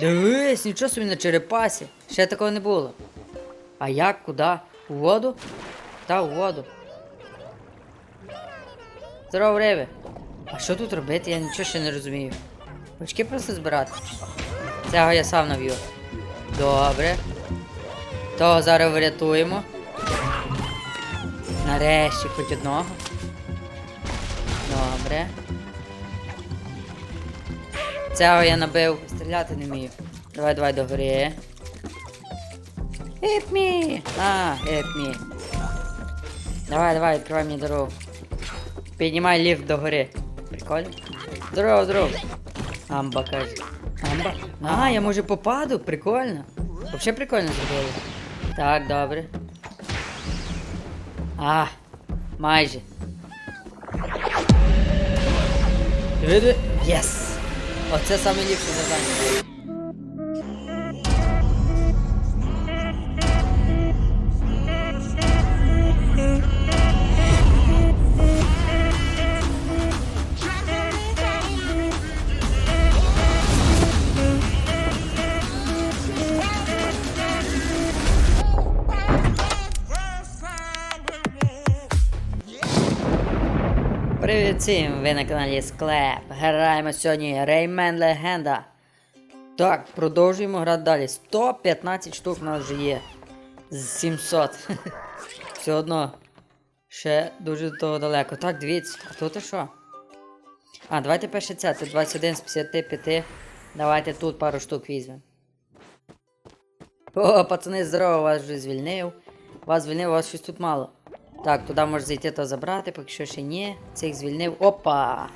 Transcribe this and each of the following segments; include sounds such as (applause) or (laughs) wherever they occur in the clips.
Дивись, нічого собі на черепасі. Ще такого не було. А як, куди? У воду? Та у воду. Здорово, Реве. А що тут робити? Я нічого ще не розумію. Очки просто збирати. Цього я сам нав'ю. Добре. Того зараз врятуємо. Нарешті хоч одного. Добре. Цього я набив. Стріляти не вмію. Давай, давай до гори. Hit me! А, hit me. Давай, давай, відкривай мені дорогу. Піднімай ліфт до гори. Прикольно? Здорово, здорово. Амба каже. Амба? А, я може попаду? Прикольно. Вообще прикольно зробили. Так, добре. А, майже. Єс! Оце саме ліпше завдання. Всім! Ви на каналі Склеп. Граємо сьогодні Rayman Легенда. Так, продовжуємо грати далі. 115 штук у нас вже є. З 700. (laughs) Все одно. Ще дуже до того далеко. Так, дивіться, а тут і що? А, давайте перше це. Тут 21 з 55. Давайте тут пару штук візьмемо. О, пацани, здорово, вас вже звільнив. Вас звільнив, вас щось тут мало. Так, туди можеш зайти та забрати, поки що ще ні. Цих звільнив. Опа!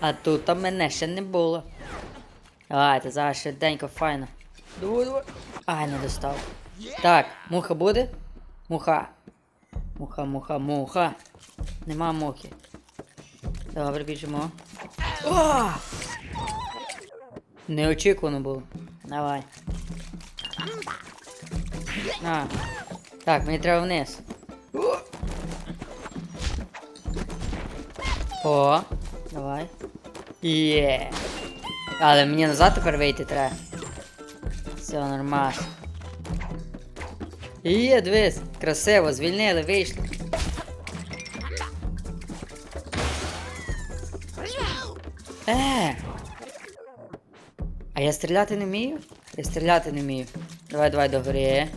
А тут там мене ще не було. Давайте, зараз швиденько, файно. Давай, давай. Ай, не достав. Так, муха буде? Муха. Муха, муха, муха. Нема мухи. Добре, біжимо. О! Неочікувано було. Давай. На. Так, мені треба вниз. О, давай. Є. Але мені назад тепер вийти треба. Все нормально. Є, дивись, красиво, звільнили, вийшли. Е. А я стріляти не вмію? Я стріляти не вмію. Давай, давай до гори.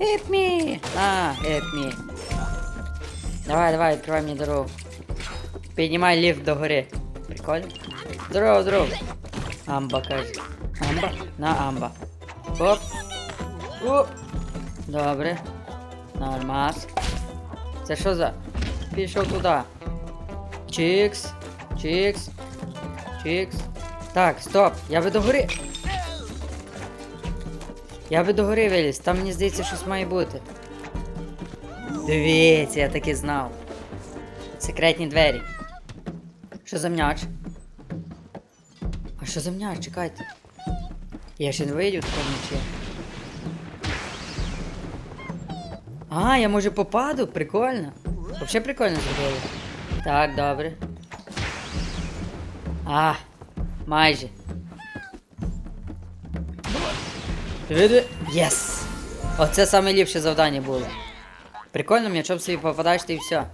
Hit me! А, hit me. Давай, давай, відкривай мені дорогу. Піднімай ліфт до гори. Прикольно? Здорово, здорово. Амба каже. Амба? На амба. Оп. Оп. Добре. Нормас. Це що за? Пішов туди. Чікс. Чікс. Чікс. Так, стоп. Я би до гори. Я би до гори виліз. Там мені здається, щось має бути. Дивіться, я таки знав. Секретні двері. Що за м'яч? А що за м'яч? Чекайте. Я ще не вийду в такому. А, я може попаду? Прикольно. Вообще прикольно зробили. Так, добре. А, майже. Єс! Оце саме ліпше завдання було. Прикольно, м'ячом собі попадаєш ти і все.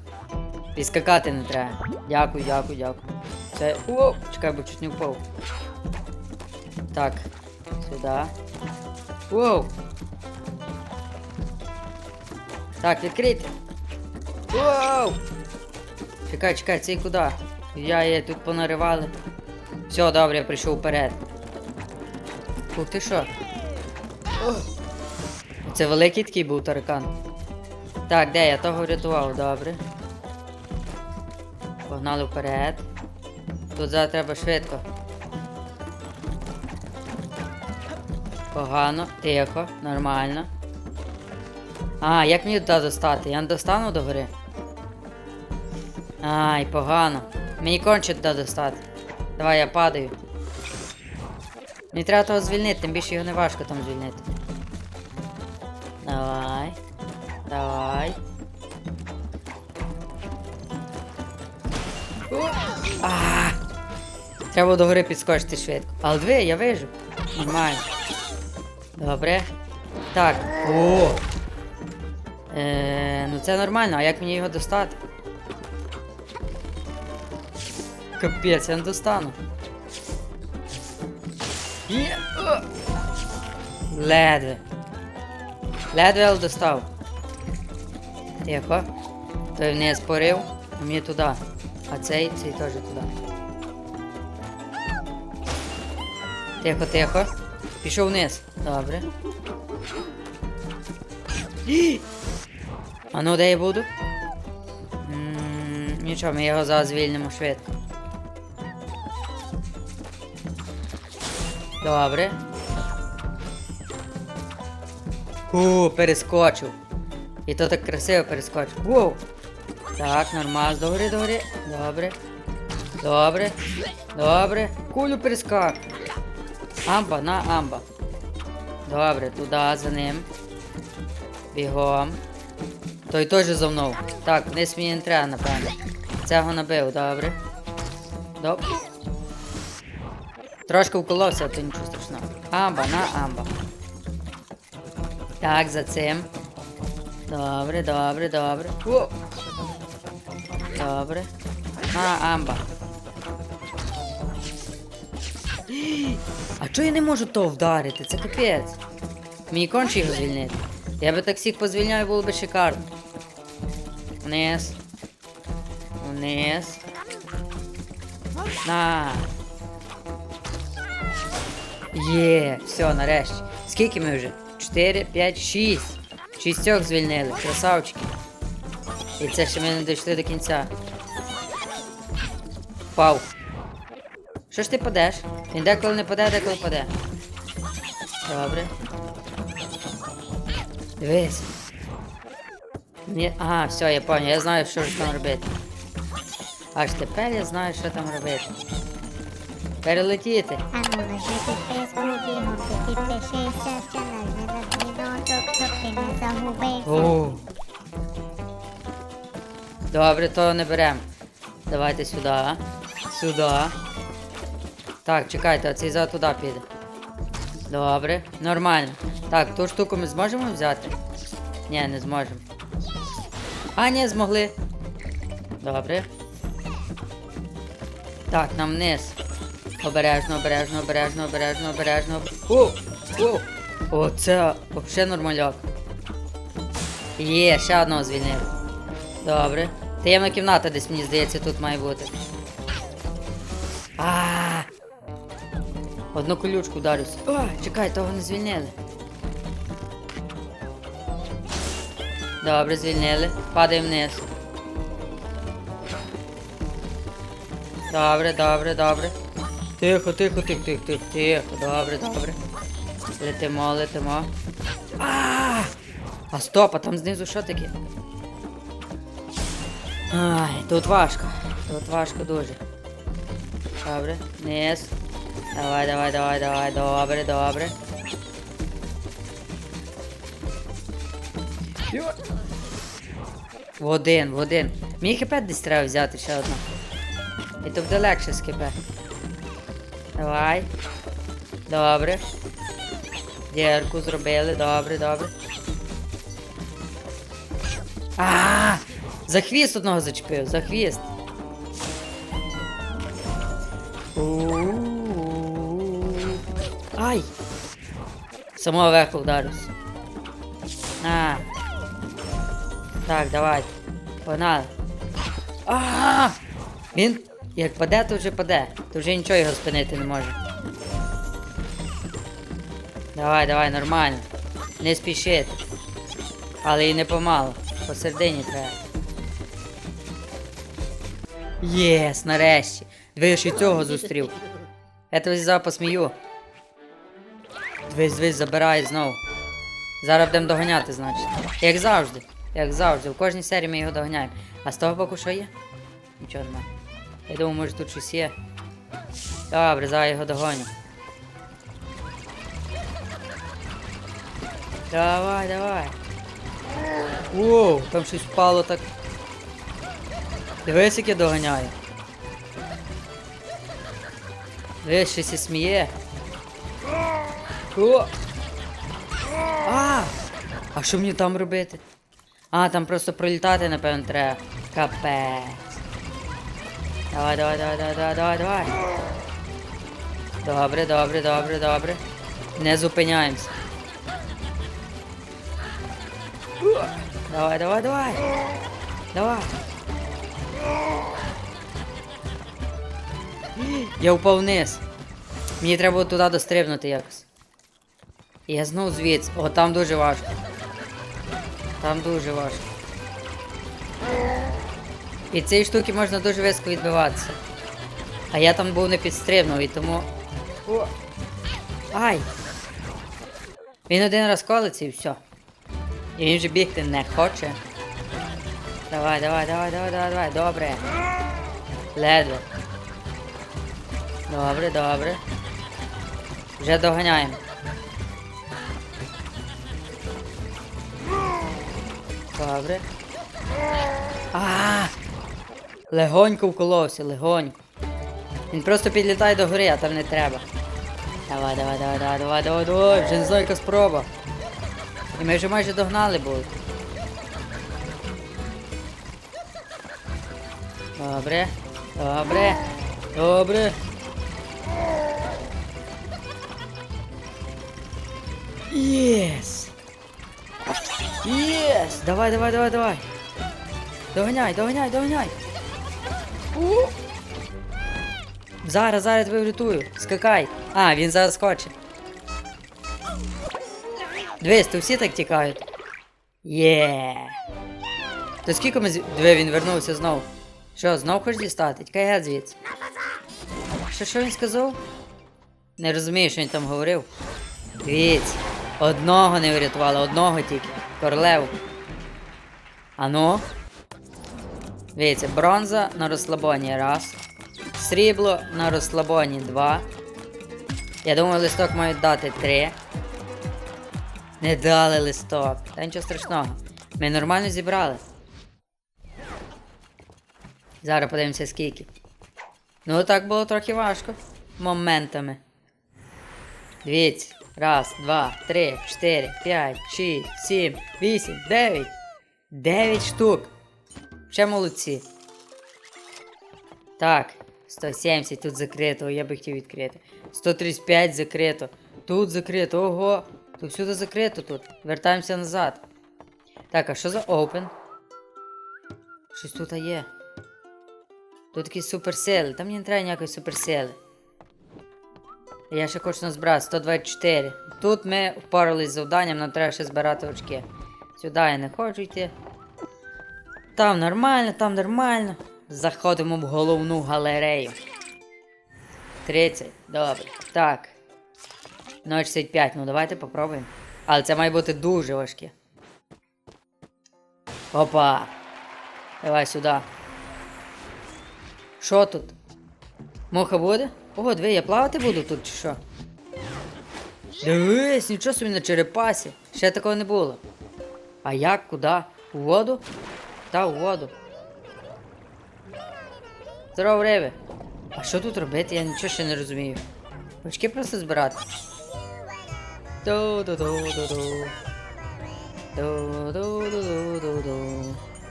Підскакати не треба. Дякую, дякую, дякую. Це. О, чекай, бо чуть не впав. Так. Сюди. Воу. Так, відкрити. Воу! Чекай, чекай, цей куди? Я є, тут понаривали. Все, добре, я прийшов вперед. Ух ти що? Це великий такий був таракан. Так, де я того врятував, добре. Погнали вперед. Тут зараз треба швидко. Погано, тихо, нормально. А, як мені туди достати? Я не достану до гори? Ай, погано. Мені конче туди достати. Давай я падаю. Мені треба того звільнити, тим більше його не важко там звільнити. Треба до гори підскочити швидко. Але диви, я вижу. Нормально. Добре. Так. О! Е, ну це нормально, а як мені його достати? Капець, я не достану. Є! О! Ледве. Ледве, але достав. Тихо. Той вниз порив, а мені туди. А цей, цей теж туди. Тихо, тихо. Пішов вниз. Добре. А ну де я буду? Нічого, ми його зараз звільнимо швидко. Добре. У, перескочив. І то так красиво перескочив. Воу! Так, нормально, догори, догори. Добре. Добре. Добре. Кулю перескак. Амба на амба. Добре, туди за ним. Бігом. Той теж за мною. Так, вниз мені не треба, напевно. Цього набив, добре. Добре. Трошки вколовся, а то нічого страшного. Амба на амба. Так, за цим. Добре, добре, добре. Добре. На амба. (gasps) А чого я не можу то вдарити? Це капець. Мені конче його звільнити. Я би так всіх позвільняв, було би шикарно. Вниз. Вниз. На. Є, все, нарешті. Скільки ми вже? 4, 5, 6. Шістьох звільнили. Красавчики. І це ще ми не дійшли до кінця. Пау. Що ж ти падеш? Він деколи не паде, деколи паде. Добре. Дивись. Ні. Ага, все, я понял, я знаю, що ж там робити. Аж тепер я знаю, що там робити. Перелетіти. А ну нажмите Facebook, бігом, підпишися, що нажми на дзвіночок, щоб ти не загубився. О. Добре, то не беремо. Давайте сюди. Сюди. Так, чекайте, а цей за туди піде. Добре, нормально. Так, ту штуку ми зможемо взяти? Ні, не зможемо. А, ні, змогли. Добре. Так, нам вниз. Обережно, обережно, обережно, обережно, обережно. О! О! Оце взагалі нормальок. Є, ще одного звільнив. Добре. Таємна кімната десь, мені здається, тут має бути. А. Одну колючку вдарюсь. О, чекай, того не звільнили. Добре, звільнили. Падаємо вниз. Добре, добре, добре. Тихо, тихо, тихо, тихо, тихо, тихо. Добре, добре. Летимо, летимо. А! А стоп, а там знизу що таке? Ай, тут важко. Тут важко дуже. Добре, низ. Давай, давай, давай, давай, добре, добре. В один, в один. Мені хп десь треба взяти ще одну. І то буде легше з хп. Давай. Добре. Дірку зробили, добре, добре. А! За хвіст одного зачепив, за хвіст. Самого верху вдарився. На. Так, давай. Погнали. А! Він як паде, то вже паде. То вже нічого його спинити не може. Давай, давай, нормально. Не спішити. Але і не помалу. Посередині треба. Єс, нарешті. Дивись, і цього зустрів. Я тебе зараз посмію. Дивись, дивись, забирай знову. Зараз будемо доганяти, значить. Як завжди. Як завжди. В кожній серії ми його доганяємо. А з того боку що є? Нічого немає. Я думаю, може тут щось є. Добре, зараз його догоню. Давай, давай. Воу, там щось впало так. Дивись, як я доганяю. Ви щось і сміє. О! А! А що мені там робити? А, там просто пролітати, напевно, треба. Капець. Давай, давай, давай, давай, давай, давай, давай. Добре, добре, добре, добре. Не зупиняємося. О! Давай, давай, давай. Давай. Я впав вниз. Мені треба туди дострибнути якось. Я знов звідси. О, там дуже важко. Там дуже важко. І цієї штуки можна дуже високо відбиватися. А я там був не підстрибнув і тому. О! Ай! Він один раз колиться і все. І він же бігти не хоче. Давай, давай, давай, давай, давай, давай, добре. Ледве. Добре, добре. Вже доганяємо. Добре. А! Легонько вколовся, легонько. Він просто підлітає до гори, а там не треба. Давай, давай, давай, давай, давай, давай, давай, вже не знаю, яка спроба. І ми вже майже догнали були. Добре, добре, добре. Єс! Єс! Давай, давай, давай, давай. Доганяй, доганяй, доганяй. У! Зараз, зараз тебе врятую. Скакай. А, він зараз хоче. Дивись, то всі так тікають. Є. То скільки ми з... Диви, він вернувся знову. Що, знов хочеш дістати? Тікай геть звідси. Що, що він сказав? Не розумію, що він там говорив. Дивіться, одного не врятували, одного тільки. Королеву. Ану. Дивіться, бронза на розслабоні раз. Срібло на розслабоні два. Я думаю, листок мають дати три. Не дали листок. Та нічого страшного. Ми нормально зібрали. Зараз подивимося скільки. Ну так було трохи важко. Моментами. Дивіться. Раз, два, три, чотири, п'ять, шість, сім, вісім, дев'ять. Дев'ять штук. Ще молодці. Так, 170 тут закрито, я би хотів відкрити. 135 закрито. Тут закрито, ого. Тут всюди закрито тут. Вертаємося назад. Так, а що за open? Щось тут є. Тут якісь суперсили. Там мені не треба ніякої суперсили. Я ще хочу назбирати 124. Тут ми впорались з завданням, нам треба ще збирати очки. Сюди я не хочу йти. Там нормально, там нормально. Заходимо в головну галерею. 30. Добре. Так. 0,65. Ну давайте попробуємо. Але це має бути дуже важке. Опа. Давай сюди. Що тут? Муха буде? Ого, диви, я плавати буду тут чи що? Дивись, нічого собі на черепасі. Ще такого не було. А як, куди? У воду? Та у воду. Здорово, Реве. А що тут робити? Я нічого ще не розумію. Очки просто збирати.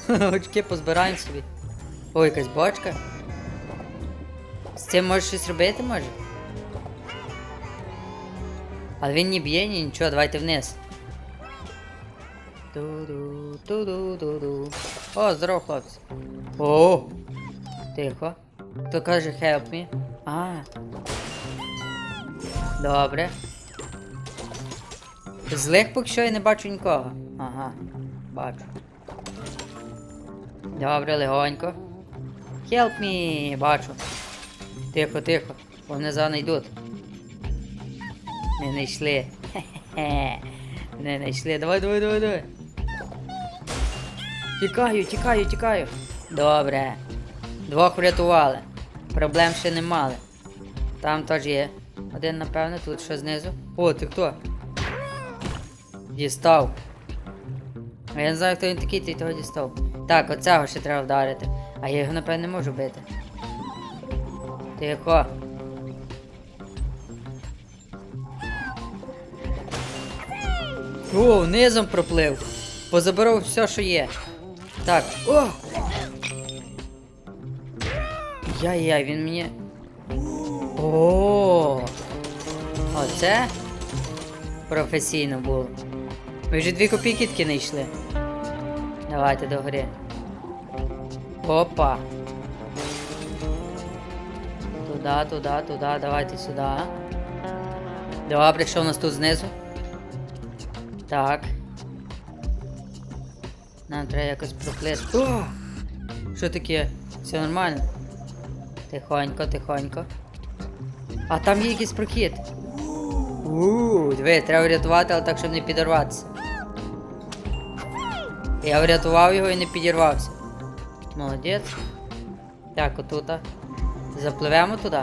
(laughs) Очки позбираємо собі. О, якась бочка. З цим можеш щось робити, може? Але він не б'є, ні нічого, давайте вниз. Ду-ду, ду-ду-ду-ду. О, здорово, хлопці. О! Тихо. Хто каже help me? А. Добре. Злих поки що я не бачу нікого. Ага, бачу. Добре, легонько. Help me! Бачу. Тихо, тихо. Вони за йдуть. Не знайшли. (laughs) Не знайшли. Давай, давай, давай, давай. Тікаю, тікаю, тікаю. Добре. Двох врятували. Проблем ще не мали. Там теж є. Один, напевно, тут що знизу. О, ти хто? Дістав. А я не знаю, хто він такий, ти того дістав. Так, оцього ще треба вдарити. А я його, напевно, не можу бити. Тихо. О, низом проплив. Позаберу все, що є. Так. О! Я-я, він мені... О! Оце професійно було. Ми вже дві копійки не йшли. Давайте догорі. Опа! Туда, туда, туда, давайте сюди. Добре, що у нас тут знизу? Так. Нам треба якось проплисти. О! Що таке? Все нормально? Тихонько, тихонько. А там є якийсь прохід. Ууу, диви, треба врятувати, але так, щоб не підірватися. Я врятував його і не підірвався. Молодець. Так, отута. Запливемо туди.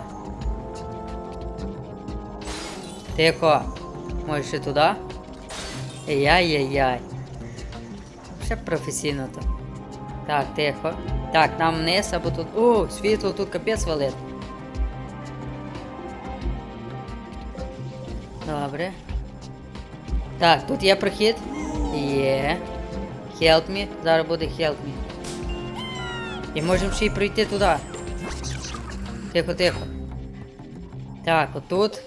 Тихо. Може ще туди? Яй-яй-яй. Ще професійно то. Так, тихо. Так, нам вниз або тут. О, світло тут капець валить. Добре. Так, тут є прохід. Є. Help me. Зараз буде help me. І можемо ще й пройти туди. Тихо, тихо. Так, отут.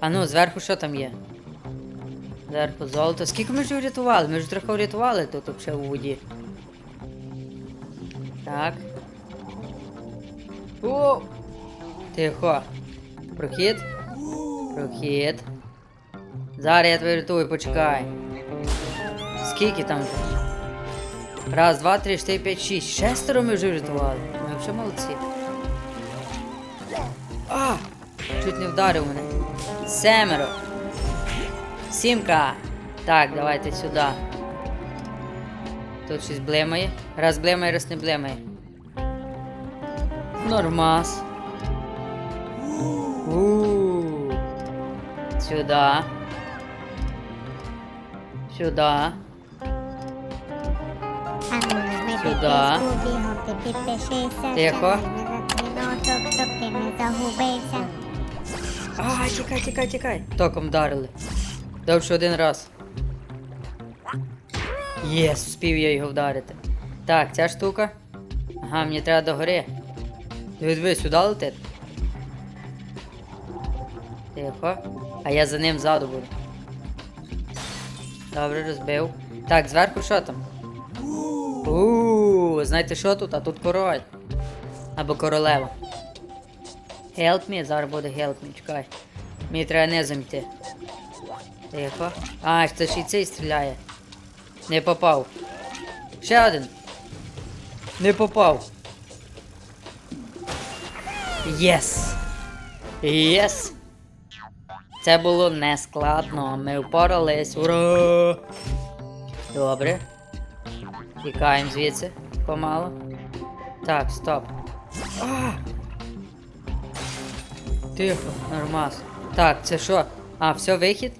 А ну, зверху що там є? Зверху золото. Скільки ми вже врятували? Ми ж трохи врятували тут взагалі у воді. Так. О! Тихо. Прохід. Прохід. Зараз я тебе врятую, почекай. Скільки там? Раз, два, три, чотири, п'ять, шість. Шестеро ми вже врятували. Ми взагалі молодці. Чуть не вдарив мене. Семеро. Сімка. Так, давайте сюди. Тут щось блимає. Раз блимає, раз не блимає. Нормас. У. Сюда. Сюда. Сюда. Тихо. Ти не загубився. А, тікай, тікай, тікай. Током вдарили. Довше один раз. Єс, успів я його вдарити. Так, ця штука. Ага, мені треба до гори. Диви, диви, сюди летить. Тихо. А я за ним ззаду буду. Добре, розбив. Так, зверху що там? Ууу, знаєте що тут? А тут король. Або королева. Help me, зараз буде help me, чекай. Мені треба не заміти. Тихо. А, це ж і цей стріляє. Не попав. Ще один. Не попав. Єс. Єс. Це було нескладно. Ми впорались. Ура! Добре. Тікаємо звідси помало. Так, стоп. А! Тихо, нормас. Так, це що? А, все, вихід?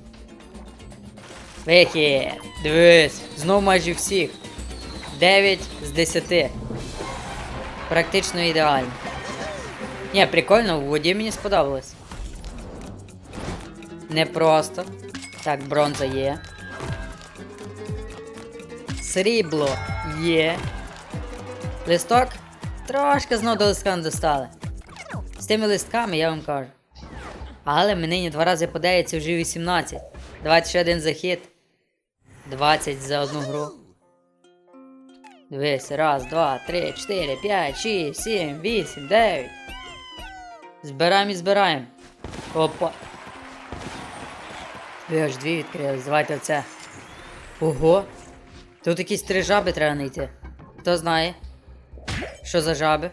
Вихід! Дивись, знов майже всіх. 9 з 10. Практично ідеально. Ні, прикольно, в воді мені сподобалось. Не просто. Так, бронза є. Срібло є. Листок? Трошки знов до листка не достали. Тими листками я вам кажу. Але мені два рази подається вже 18. Давайте ще один захід. 20 за одну гру. Дивись, раз, два, три, чотири, п'ять, шість, сім, вісім, дев'ять. Збираємо і збираємо. Опа. Ви аж дві відкрились. Давайте оце. Ого. Тут якісь три жаби треба знайти. Хто знає? Що за жаби?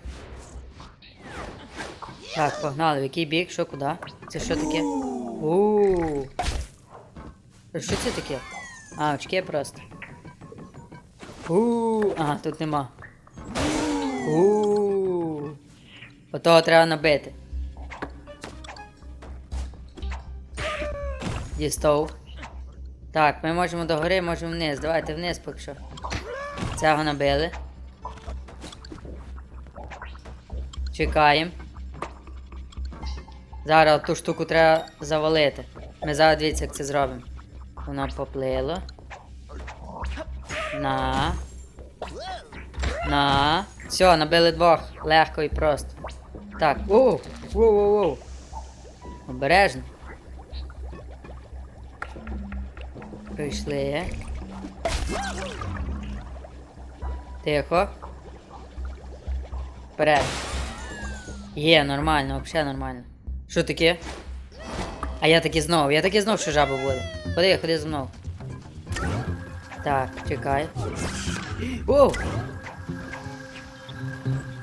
Так, погнали, в який бік, що куди? Це що таке? Ууу. Що це таке? А, очки просто. Ууу. Ага, тут нема. Ууу. Отого треба набити. Дістов. Так, ми можемо догори, можемо вниз. Давайте вниз поки що. Цього набили. Чекаємо. Зараз ту штуку треба завалити. Ми зараз дивіться, як це зробимо. Воно поплило. На. На. Все, набили двох. Легко і просто. Так. Оу! Воу, воу, воу. Обережно. Прийшли. Тихо. Вперед. Є, нормально, взагалі нормально. Що таке? А я таки знов, я таки знов, що жаба буде. Ходи, ходи зі мною. Так, чекай. Оу!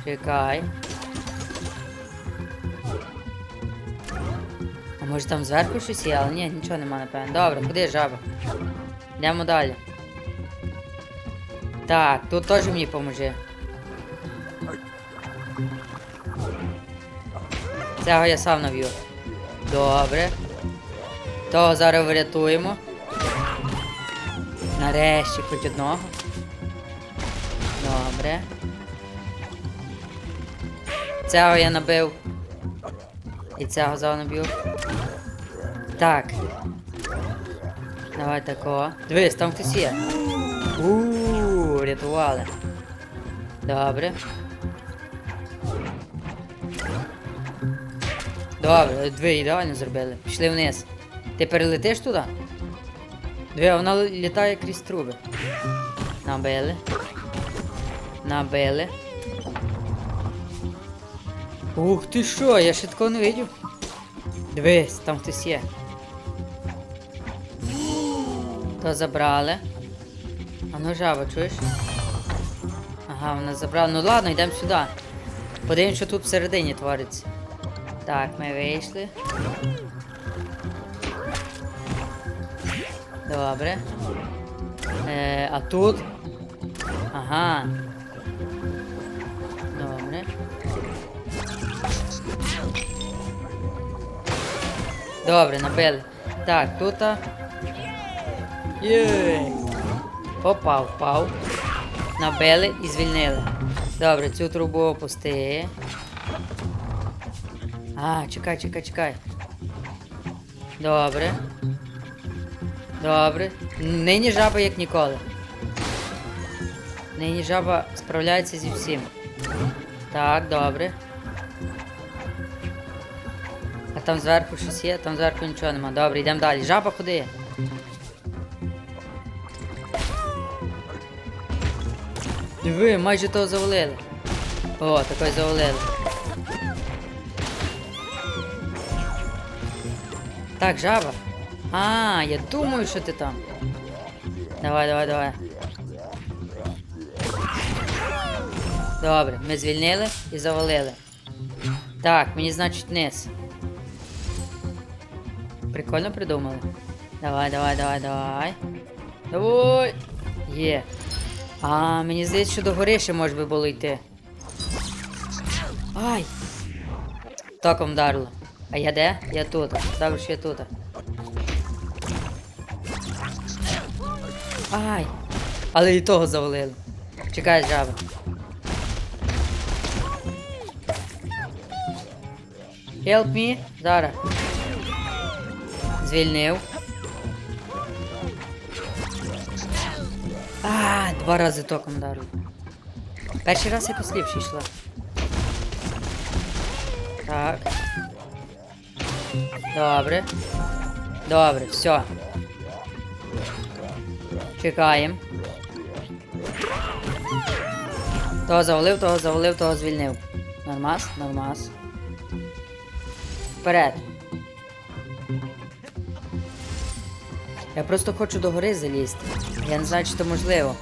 Чекай. А може там зверху щось є, але ні, нічого нема, напевно. Добре, куди жаба? Йдемо далі. Так, тут теж мені поможи. Цього я сам нав'ю. Добре. Того зараз врятуємо. Нарешті хоч одного. Добре. Цього я набив. І цього зараз наб'ю. Так. Давай такого. Дивись, там хтось є. Ууу, рятували. Добре. Добре, дві ідеально зробили. Пішли вниз. Ти перелетиш туди? Дві, вона літає крізь труби. Набили. Набили. Ух ти що, я ще такого не видів. Дивись, там хтось є. То забрали. А ну жаба, чуєш? Ага, вона забрала. Ну ладно, йдемо сюди. Подивимось, що тут всередині твориться. Так, ми вийшли. Добре. Е, а тут. Ага. Добре. Добре, набили. Так, тут. а. Є. Опа, впав. Набили і звільнили. Добре, цю трубу опусти. А, чекай, чекай, чекай. Добре. Добре. Нині жаба як ніколи. Нині жаба справляється зі всім. Так, добре. А там зверху щось є, там зверху нічого нема. Добре, йдемо далі. Жаба ходи. Диви, майже того завалили. О, такой завалили. Так, жаба. А, я думаю, що ти там. Давай, давай, давай. Добре, ми звільнили і завалили. Так, мені значить вниз. Прикольно придумали. Давай, давай, давай, давай. Давай. Є. А, мені здається, що до гори ще може би було йти. Ай! Током вдарило. А я де? Я тут. Добре, я тут. Ай! Але і того завалили. Чекай, жаба. Help me. Зараз. Звільнив. А, два рази током вдарив. Перший раз якось ліпше йшла. Так. Добре. Добре, все. Чекаємо. Того завалив, того завалив, того звільнив. Нормас, нормас. Вперед. Я просто хочу до гори залізти. Я не знаю, чи це можливо.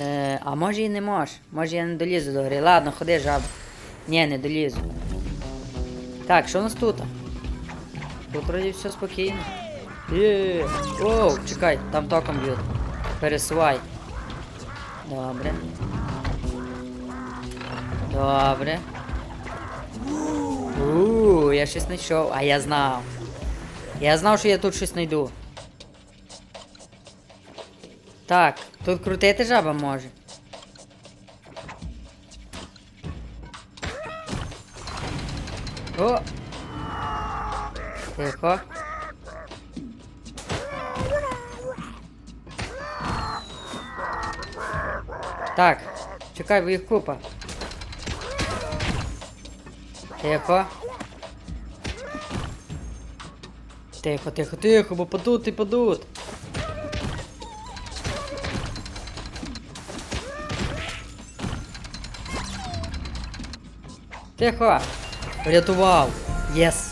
Е, а може і не мож. Може я не долізу до гори. Ладно, ходи, жаба. Ні, не долізу. Так, що у нас тут? Тут вроді все спокійно. Є. Чекай, там током б'ють. Пересувай. Добре. Добре. Ууу, я щось знайшов, а я знав. Я знав, що я тут щось знайду. Так, тут крутити жаба може. О! Тихо. Так, чекай, бо їх купа. Тихо. Тихо, тихо, тихо, бо падуть і падуть. Тихо. Врятував. Єс.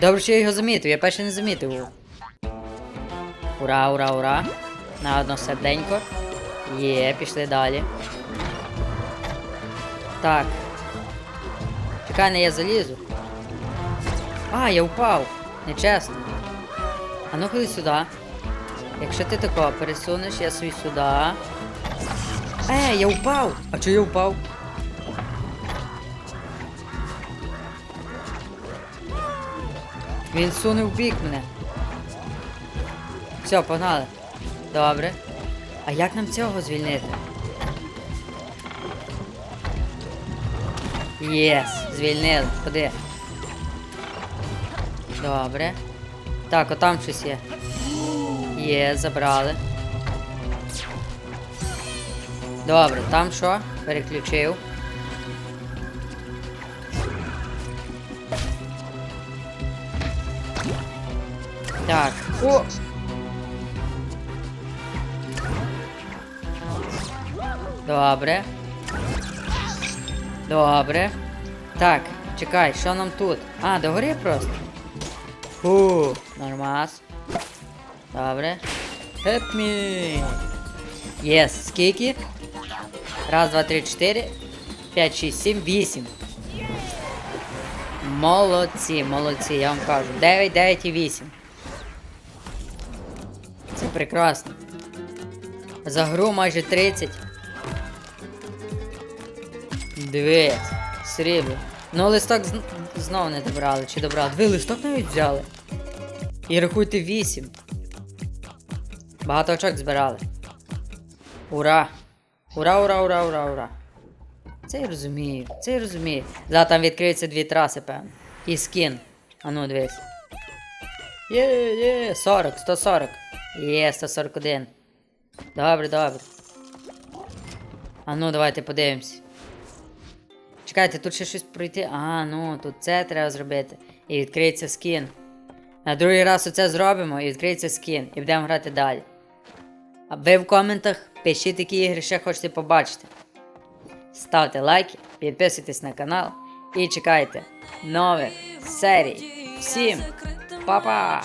Добре, що я його замітив, я перше не замітив. Ура, ура, ура. На одно серденько. Є, пішли далі. Так. Чекай, не я залізу. А, я впав. Нечесно. А ну ходи сюди. Якщо ти тако пересунеш, я свій сюди. Е, я впав! А чого я впав? Він сунув в бік мене. Все, погнали. Добре. А як нам цього звільнити? Єс, звільнили. Ходи. Добре. Так, отам щось є. Є, забрали. Добре, там що? Переключив. Так. О! Добре. Добре. Так, чекай, що нам тут? А, догори просто. Фу, нормас. Добре. Help me. Єс, скільки? Раз, два, три, чотири. П'ять, шість, сім, вісім. Молодці, молодці, я вам кажу. 9, 9 і 8. Прекрасно. За гру майже 30. Дивись, срібло. Ну листок з... знову не добрали, чи добрали? Диви, листок навіть взяли. І рахуйте 8. Багато очок збирали. Ура! Ура, ура, ура, ура, ура. Це я розумію, це я розумію. Зараз там відкриються дві траси, певно. І скін. А ну, дивись. Є, є, 40, 140. Є, 141. Добре, добре. А ну, давайте подивимось. Чекайте, тут ще щось пройти. А, ну, тут це треба зробити. І відкриється скін. На другий раз оце зробимо і відкриється скін. І будемо грати далі. А ви в коментах пишіть, які ігри ще хочете побачити. Ставте лайки, підписуйтесь на канал і чекайте нових серій. Всім па-па!